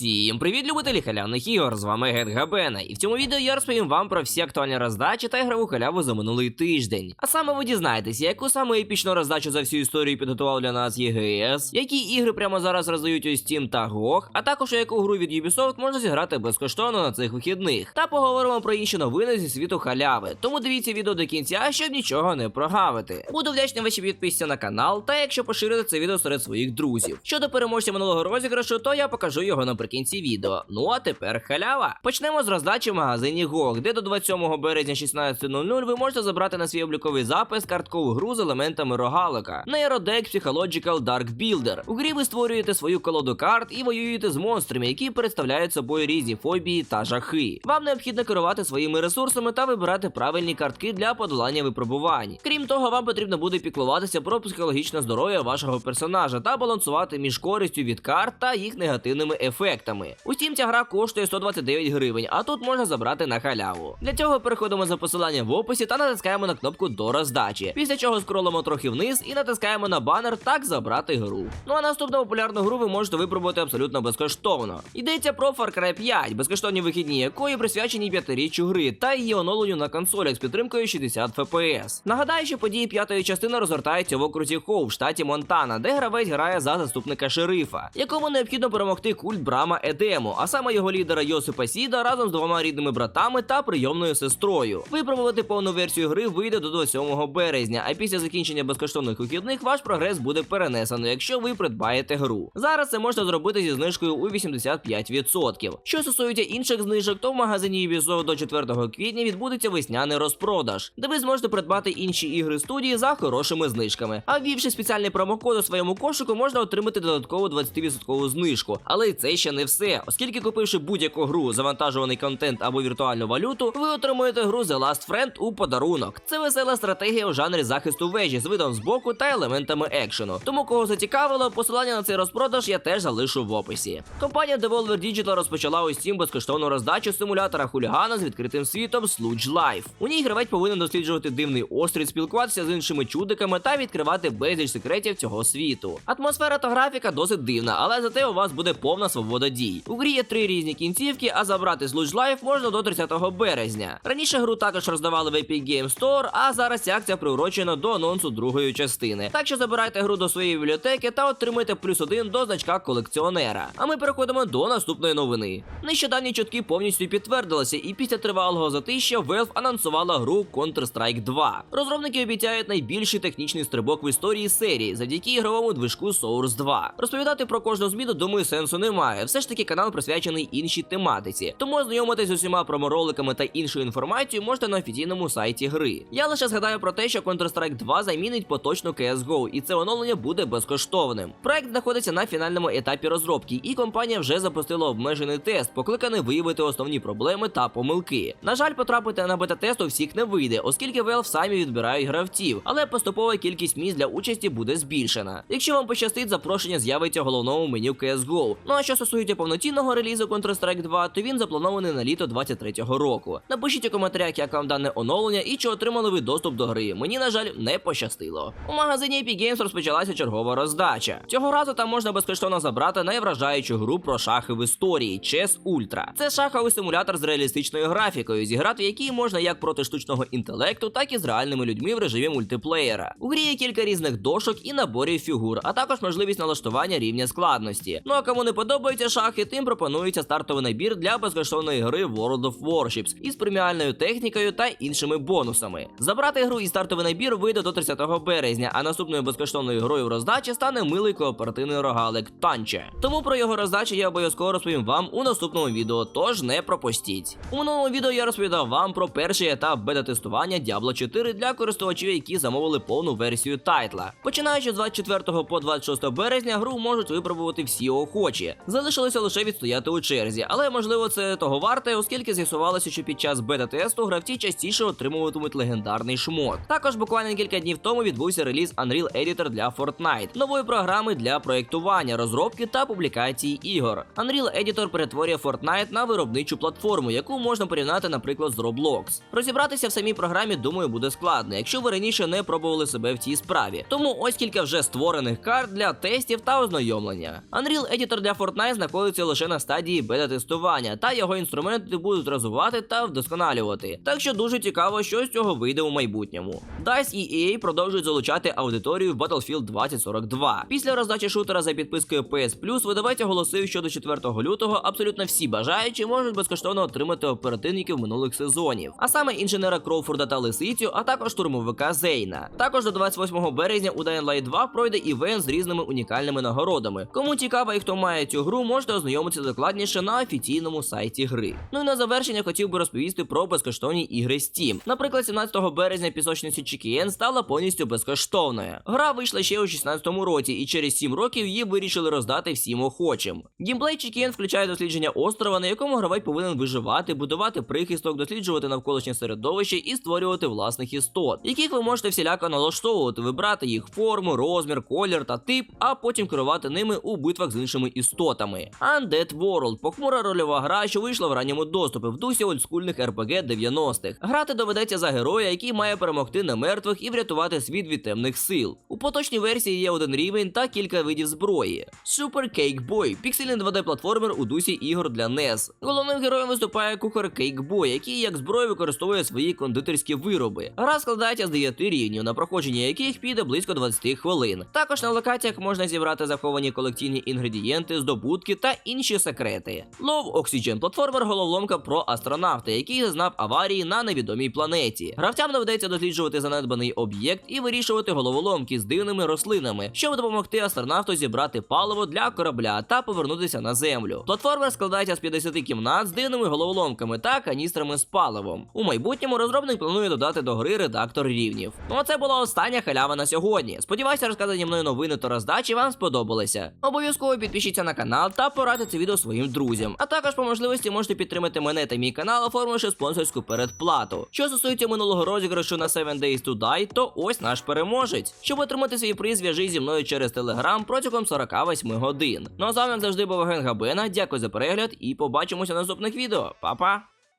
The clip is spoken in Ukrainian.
Всім привіт, любителі халявних ігор! З вами Гет Габена, і в цьому відео я розповім вам про всі актуальні роздачі та ігрову халяву за минулий тиждень. А саме ви дізнаєтеся, яку саме епічну роздачу за всю історію підготував для нас ЄГС, які ігри прямо зараз роздають у Steam та GOG, а також яку гру від Ubisoft можна зіграти безкоштовно на цих вихідних. Та поговоримо про інші новини зі світу халяви. Тому дивіться відео до кінця, щоб нічого не прогавити. Буду вдячний вашій підписці на канал, та якщо поширите це відео серед своїх друзів. Щодо переможця минулого розіграшу, то я покажу його наприкінці відео. Ну а тепер халява. Почнемо з роздачі в магазині GOG, де до 27 березня 16.00 ви можете забрати на свій обліковий запис карткову гру з елементами рогалика. Neurodeck Psychological Dark Builder. У грі ви створюєте свою колоду карт і воюєте з монстрами, які представляють собою різні фобії та жахи. Вам необхідно керувати своїми ресурсами та вибирати правильні картки для подолання випробувань. Крім того, вам потрібно буде піклуватися про психологічне здоров'я вашого персонажа та балансувати між користю від карт та їх негативними ефектами. Утім, ця гра коштує 129 гривень, а тут можна забрати на халяву. Для цього переходимо за посиланням в описі та натискаємо на кнопку до роздачі. Після чого скролимо трохи вниз і натискаємо на банер так забрати гру. Ну а наступну популярну гру ви можете випробувати абсолютно безкоштовно. Йдеться про Far Cry 5, безкоштовні вихідні якої присвячені п'ятиріччю гри та її оновленню на консолях з підтримкою 60 FPS. Нагадаю, що події п'ятої частини розгортаються в окрузі Хоу в штаті Монтана, де гравець грає за заступника шерифа, якому необхідно перемогти культ Брама Едему, а саме його лідера Йосипа Сіда разом з двома рідними братами та прийомною сестрою. Випробувати повну версію гри вийде до 27 березня, а після закінчення безкоштовних вихідних ваш прогрес буде перенесено, якщо ви придбаєте гру. Зараз це можна зробити зі знижкою у 85%. Що стосується інших знижок, то в магазині Ubisoft до 4 квітня відбудеться весняний розпродаж, де ви зможете придбати інші ігри студії за хорошими знижками. А ввівши спеціальний промокод у своєму кошику, можна отримати додаткову 20% знижку. Але і це ще не все, оскільки купивши будь-яку гру, завантажуваний контент або віртуальну валюту, ви отримуєте гру The Last Friend у подарунок. Це весела стратегія у жанрі захисту вежі з видом збоку та елементами екшену. Тому кого зацікавило, посилання на цей розпродаж я теж залишу в описі. Компанія Devolver Digital розпочала у Steam безкоштовну роздачу симулятора хулігана з відкритим світом Sludge Life. У ній гравець повинен досліджувати дивний острів, спілкуватися з іншими чудиками та відкривати безліч секретів цього світу. Атмосфера та графіка досить дивна, але зате у вас буде повна свобода дій. У грі є три різні кінцівки, а забрати Sludge Life можна до 30 березня. Раніше гру також роздавали в Epic Game Store, а зараз ця акція приурочена до анонсу другої частини. Так що забирайте гру до своєї бібліотеки та отримайте плюс один до значка колекціонера. А ми переходимо до наступної новини. Нещодавні чутки повністю підтвердилися, і після тривалого затища Valve анонсувала гру Counter-Strike 2. Розробники обіцяють найбільший технічний стрибок в історії серії завдяки ігровому движку Source 2. Розповідати про кожну зміну, думаю, сенсу немає. Все ж таки канал присвячений іншій тематиці. Тому ознайомитись з усіма промороликами та іншою інформацією можете на офіційному сайті гри. Я лише згадаю про те, що Counter-Strike 2 замінить поточну CSGO, і це оновлення буде безкоштовним. Проект знаходиться на фінальному етапі розробки, і компанія вже запустила обмежений тест, покликаний виявити основні проблеми та помилки. На жаль, потрапити на бета-тест у всіх не вийде, оскільки Valve самі відбирають гравців, але поступова кількість місць для участі буде збільшена. Якщо вам пощастить, запрошення з'явиться в головному меню CSGO. Ну а що стосується повноцінного релізу Counter-Strike 2, то він запланований на літо 23-го року. Напишіть у коментарях, як вам дане оновлення і чи отримали ви доступ до гри. Мені, на жаль, не пощастило. У магазині Epic Games розпочалася чергова роздача. Цього разу там можна безкоштовно забрати найвражаючу гру про шахи в історії Chess Ultra. Це шаховий симулятор з реалістичною графікою, зіграти який можна як проти штучного інтелекту, так і з реальними людьми в режимі мультиплеєра. У грі є кілька різних дошок і наборів фігур, а також можливість налаштування рівня складності. Ну а кому не подобаються шахи, тим пропонується стартовий набір для безкоштовної гри World of Warships із преміальною технікою та іншими бонусами. Забрати гру і стартовий набір вийде до 30 березня, а наступною безкоштовною грою в роздачі стане милий кооперативний рогалик Танче. Тому про його роздачу я обов'язково розповім вам у наступному відео, тож не пропустіть. У минулому відео я розповідав вам про перший етап бета-тестування Diablo 4 для користувачів, які замовили повну версію тайтла. Починаючи з 24 по 26 березня, гру можуть випробувати всі охочі. Залишилося лише відстояти у черзі, але можливо це того варте, оскільки з'ясувалося, що під час бета-тесту гравці частіше отримуватимуть легендарний шмот. Також буквально кілька днів тому відбувся реліз Unreal Editor для Fortnite, нової програми для проєктування, розробки та публікації ігор. Unreal Editor перетворює Fortnite на виробничу платформу, яку можна порівняти, наприклад, з Roblox. Розібратися в самій програмі, думаю, буде складно, якщо ви раніше не пробували себе в цій справі. Тому ось кілька вже створених карт для тестів та ознайомлення. Unreal Editor для Fortnite знаходиться лише на стадії бета-тестування, та його інструменти будуть розвивати та вдосконалювати. Так що дуже цікаво, що з цього вийде у майбутньому. DICE і EA продовжують залучати аудиторію в Battlefield 2042. Після роздачі шутера за підпискою PS Plus видавець оголосив, що до 4 лютого абсолютно всі бажаючі можуть безкоштовно отримати оперативників минулих сезонів, а саме інженера Кроуфорда та Лисицю, а також штурмовика Зейна. Також до 28 березня у Dying Light 2 пройде івент з різними унікальними нагородами. Кому цікаво і хто має цю гру, можете ознайомитися докладніше на офіційному сайті гри. Ну і на завершення хотів би розповісти про безкоштовні ігри Steam. Наприклад, 17 березня пісочниця Чікієн стала повністю безкоштовною. Гра вийшла ще у 16-му році, і через 7 років її вирішили роздати всім охочим. Гімплей Чікієн включає дослідження острова, на якому гравець повинен виживати, будувати прихисток, досліджувати навколишнє середовище і створювати власних істот, яких ви можете всіляко налаштовувати, вибрати їх форму, розмір, колір та тип, а потім керувати ними у битвах з іншими істотами. Undead World похмура рольова гра, що вийшла в ранньому доступі в дусі олдскульних RPG 90-х. Грати доведеться за героя, який має перемогти немертвих і врятувати світ від темних сил. У поточній версії є один рівень та кілька видів зброї. Super Cake Boy – піксельний 2D-платформер у дусі ігор для NES. Головним героєм виступає кухар Cake Boy, який як зброю використовує свої кондитерські вироби. Гра складається з 9 рівнів, на проходження яких піде близько 20 хвилин. Також на локаціях можна зібрати заховані колекційні інгредієнти, здобутки та інші секрети. Low Oxygen платформер головоломка про астронавта, який зазнав аварії на невідомій планеті. Гравцям доведеться досліджувати занедбаний об'єкт і вирішувати головоломки з дивними рослинами, щоб допомогти астронавту зібрати паливо для корабля та повернутися на землю. Платформер складається з 50 кімнат з дивними головоломками та каністрами з паливом. У майбутньому розробник планує додати до гри редактор рівнів. Ну а це була остання халява на сьогодні. Сподіваюся, розказані мною новини та роздачі вам сподобалися. Обов'язково підпишіться на канал та порадити це відео своїм друзям. А також по можливості можете підтримати мене та мій канал, оформивши спонсорську передплату. Що стосується минулого розіграшу на 7 Days to Die, то ось наш переможець. Щоб отримати свій приз, зв'яжи зі мною через телеграм протягом 48 годин. Ну а з вами як завжди був Ген Габена. Дякую за перегляд і побачимося в наступних відео. Па-па!